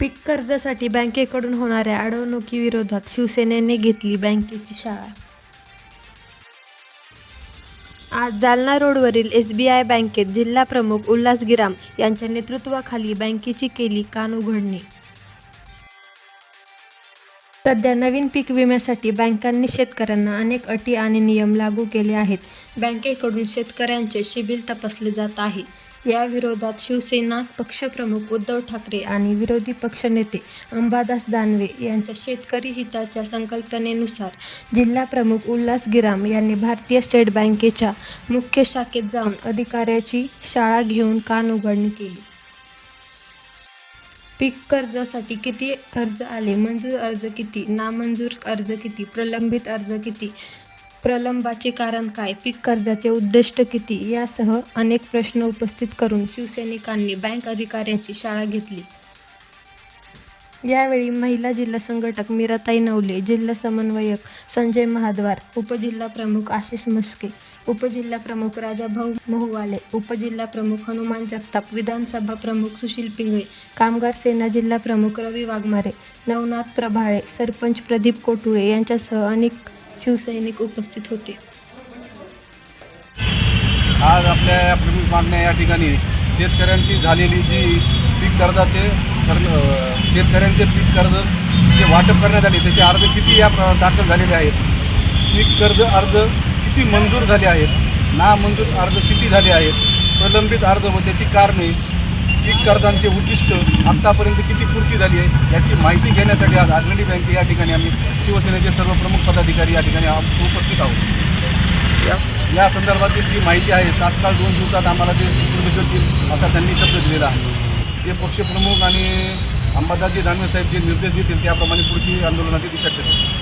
पीक कर्जासाठी बँकेकडून होणाऱ्या अडवणुकीविरोधात शिवसेनेने घेतली बँकेची शाळा. आज जालना रोडवरील एस बी आय बँकेत जिल्हा प्रमुख उल्हास गिराम यांच्या नेतृत्वाखाली बँकेची केली कान उघडणी. सध्या नवीन पीक विम्यासाठी बँकांनी शेतकऱ्यांना अनेक अटी आणि नियम लागू केले आहेत. बँकेकडून शेतकऱ्यांचे शिबिल तपासले जात आहे. या विरोधात शिवसेना पक्षप्रमुख उद्धव ठाकरे आणि विरोधी पक्षनेते अंबादास दानवे यांच्या शेतकरी हिताच्या संकल्पनेनुसार जिल्हा प्रमुख उल्हास गिराम यांनी भारतीय स्टेट बँकेच्या मुख्य शाखेत जाऊन अधिकाऱ्याची शाळा घेऊन कान उघडणी केली. पीक कर्जासाठी किती अर्ज आले? मंजूर अर्ज किती? नामंजूर अर्ज किती? प्रलंबित अर्ज किती? प्रलंबाचे कारण काय? पीक कर्जाचे उद्दिष्ट किती? यासह अनेक प्रश्न उपस्थित करून शिवसैनिकांनी बँक अधिकाऱ्याची शाळा घेतली. यावेळी महिला जिल्हा संघटक मीराताई नवले जिल्हा समन्वयक संजय महाद्वार उपजिल्हा प्रमुख आशिष मस्के उपजिल्हा प्रमुख राजाभाऊ मोहवाले उपजिल्हा प्रमुख हनुमान जगताप विधानसभा प्रमुख सुशील पिंगळे कामगार सेना जिल्हा प्रमुख रवी वाघमारे नवनाथ प्रभाळे सरपंच प्रदीप कोटुळे यांच्यासह अनेक शिवसैनिक उपस्थित होते. आज आपल्या या प्रमुख मागण्या या ठिकाणी शेतकऱ्यांची झालेली जी पीक कर्जाचे कर्ज शेतकऱ्यांचे पीक कर्ज जे वाटप करण्यात आले त्याचे अर्ज किती या दाखल झालेले आहेत? पीक कर्ज अर्ज किती मंजूर झाले आहेत? ना मंजूर अर्ज किती झाले आहेत? प्रलंबित अर्ज व त्याची कारणे पीक कर्जांचे उद्दिष्ट आत्तापर्यंत किती पूर्ती झाली आहे याची माहिती घेण्यासाठी आज अग्रणी बँके या ठिकाणी आम्ही शिवसेनेचे सर्व प्रमुख पदाधिकारी या ठिकाणी उपस्थित आहोत. या. या संदर्भातील जी माहिती आहे तात्काळ दोन दिवसात आम्हाला ते करतील असा त्यांनी शब्द दिलेला आहे. ते पक्षप्रमुख आणि अंबादासजी दानवे साहेब जे निर्देश देतील त्याप्रमाणे पुढची आंदोलनाची दिशा ठरेल.